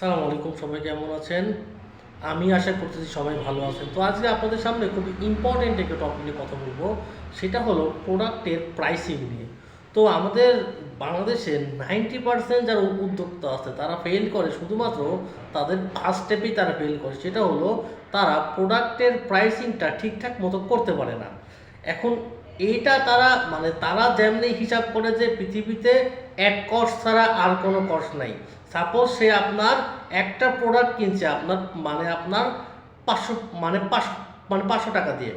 সালাম আলাইকুম, সবাই কেমন আছেন? আমি আশা করতেছি সবাই ভালো আছেন। তো আজকে আপনাদের সামনে খুব ইম্পর্টেন্ট একটা টপিক নিয়ে কথা বলব। সেটা হলো প্রোডাক্টের প্রাইসিং নিয়ে। তো আমাদের বাংলাদেশে নাইনটি পার্সেন্ট যারা উদ্যোক্তা আছে, তারা ফেল করে শুধুমাত্র তাদের ফার্স্ট স্টেপেই তারা ফেল করে। সেটা হলো তারা প্রোডাক্টের প্রাইসিংটা ঠিকঠাক মতো করতে পারে না। এখন এইটা তারা মানে তারা যেমনি হিসাব করে যে পৃথিবীতে এক কস্ট ছাড়া আর কোনো কস্ট নাই। সাপোজ সে আপনার একটা প্রোডাক্ট কিনছে, আপনার মানে আপনার পাঁচশো মানে পাঁচশো মানে পাঁচশো টাকা দিয়ে।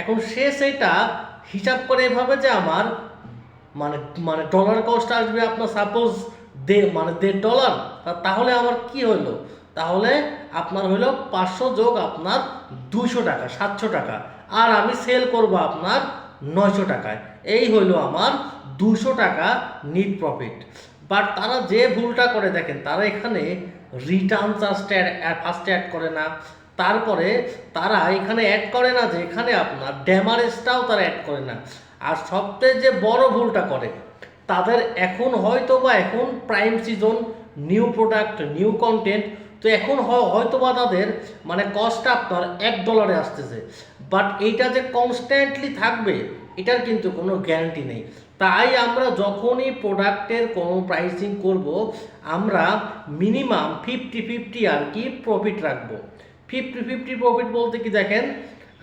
এখন সে সেটা হিসাব করে এভাবে যে আমার মানে মানে ডলার কস্ট আসবে আপনার সাপোজ দে মানে দেড় ডলার তাহলে আমার কি হলো তাহলে আপনার হলো পাঁচশো যোগ আপনার দুইশো টাকা, সাতশো টাকা। আর আমি সেল করব আপনার নয়শো টাকায়। এই হইল আমার দুশো টাকা নিট প্রফিট বাট তারা যে ভুলটা করে, দেখেন, তারা এখানে রিটার্ন চার্জটা ফার্স্টে অ্যাড করে না। তারপরে তারা এখানে অ্যাড করে না যে এখানে আপনার ড্যামারেজটাও তারা অ্যাড করে না। আর সবচেয়ে যে বড় ভুলটা করে, তাদের এখন হয়তো বা এখন prime season new product new content তো এখন হয়তো বা তাদের মানে কস্ট আপনার এক ডলারে আসতেছে। বাট এইটা যে কনস্ট্যান্টলি থাকবে, এটার কিন্তু কোনো গ্যারান্টি নেই। তাই আমরা যখনই প্রোডাক্টের কোনো প্রাইসিং করব, আমরা মিনিমাম ফিফটি ফিফটি আর কি প্রফিট রাখব। ফিফটি ফিফটি প্রফিট বলতে কি দেখেন,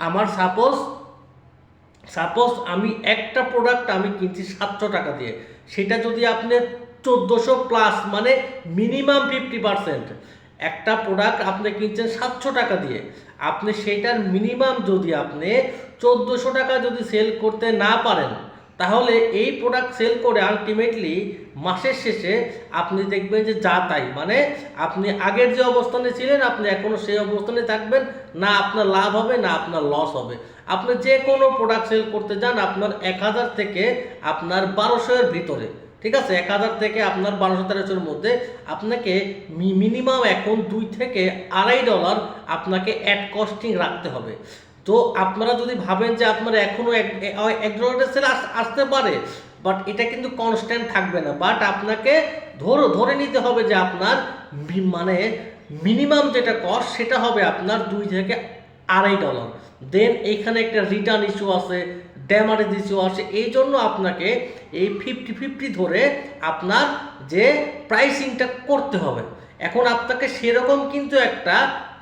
আমার সাপোজ সাপোজ আমি একটা প্রোডাক্ট আমি কিনছি সাতশো টাকা দিয়ে, সেটা যদি আপনি চোদ্দোশো প্লাস মানে মিনিমাম ফিফটি পার্সেন্ট একটা প্রোডাক্ট আপনি কিনছেন সাতশো টাকা দিয়ে। আপনি সেটার মিনিমাম যদি আপনি চোদ্দোশো টাকা যদি সেল করতে না পারেন, তাহলে এই প্রোডাক্ট সেল করে আলটিমেটলি মাসের শেষে আপনি দেখবেন যে যা তাই। মানে আপনি আগের যে অবস্থানে ছিলেন, আপনি এখনও সেই অবস্থানে থাকবেন, না আপনার লাভ হবে, না আপনার লস হবে। আপনি যে কোনো প্রোডাক্ট সেল করতে যান আপনার এক হাজার থেকে আপনার বারোশো এর ভিতরে। ঠিক আছে? এক হাজার থেকে আপনার বারোশো তেরোশোর মধ্যে আপনাকে মিনিমাম এখন দুই থেকে আড়াই ডলার আপনাকে অ্যাড কস্টিং রাখতে হবে। তো আপনারা যদি ভাবেন যে আপনার এখনও এক ডলারের সেল আসতে পারে বাট এটা কিন্তু কনস্ট্যান্ট থাকবে না। বাট আপনাকে ধরো, ধরে নিতে হবে যে আপনার মানে মিনিমাম যেটা কস্ট সেটা হবে আপনার দুই থেকে আড়াই ডলার দেন এইখানে একটা রিটার্ন ইস্যু আছে। ড্যামারেজ ইস্যু আছে এই জন্য আপনাকে এই ফিফটি ফিফটি ধরে আপনার যে প্রাইসিংটা করতে হবে। এখন আপনাকে সেরকম কিন্তু একটা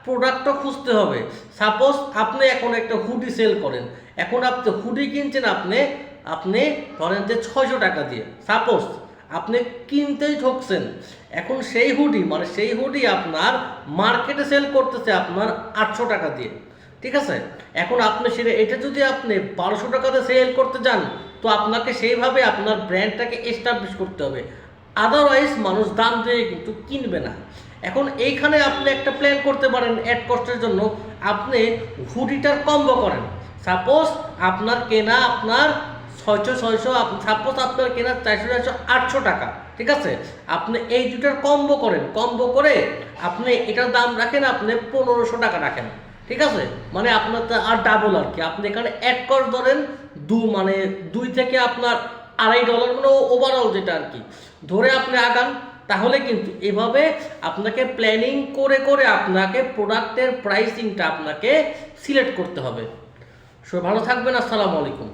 প্রোডাক্টও খুঁজতে হবে। সাপোজ আপনি এখন একটা হুডি সেল করেন। এখন আপনি হুডি কিনছেন আপনি আপনি ধরেন যে ছয়শো টাকা দিয়ে। সাপোজ আপনি কিনতেই ঠকছেন। এখন সেই হুডি মানে সেই হুডি আপনার মার্কেটে সেল করতেছে আপনার আটশো টাকা দিয়ে। ঠিক আছে? এখন আপনি সেটা এটা যদি আপনি বারোশো টাকাতে সেল করতে যান, তো আপনাকে সেইভাবে আপনার ব্র্যান্ডটাকে এস্টাবলিশ করতে হবে। আদারওয়াইজ মানুষ দাম দিয়ে কিন্তু কিনবে না। এখন এইখানে আপনি একটা প্ল্যান করতে পারেন অ্যাড কস্টের জন্য। আপনি হুডিটার কম্বো করেন। সাপোজ আপনার কেনা আপনার ছয়শো ছয়শো সাপোজ আপনার কেনা চারশো চারশো, আটশো টাকা, ঠিক আছে? আপনি এই দুটার কম্বো করেন। কম্বো করে আপনি এটার দাম রাখেন, আপনি পনেরোশো টাকা রাখেন। ঠিক আছে? মানে আপনার তো আর ডাবল আর কি। আপনি এখানে এক কর ধরেন, দু মানে দুই থেকে আপনার আড়াই ডলার মানে ওভারঅল যেটা আর কি। ধরে আপনি আগান, তাহলে কিন্তু এভাবে আপনাকে প্ল্যানিং করে করে আপনাকে প্রোডাক্টের প্রাইসিংটা আপনাকে সিলেক্ট করতে হবে। সবাই ভালো থাকবেন, আসসালামু আলাইকুম।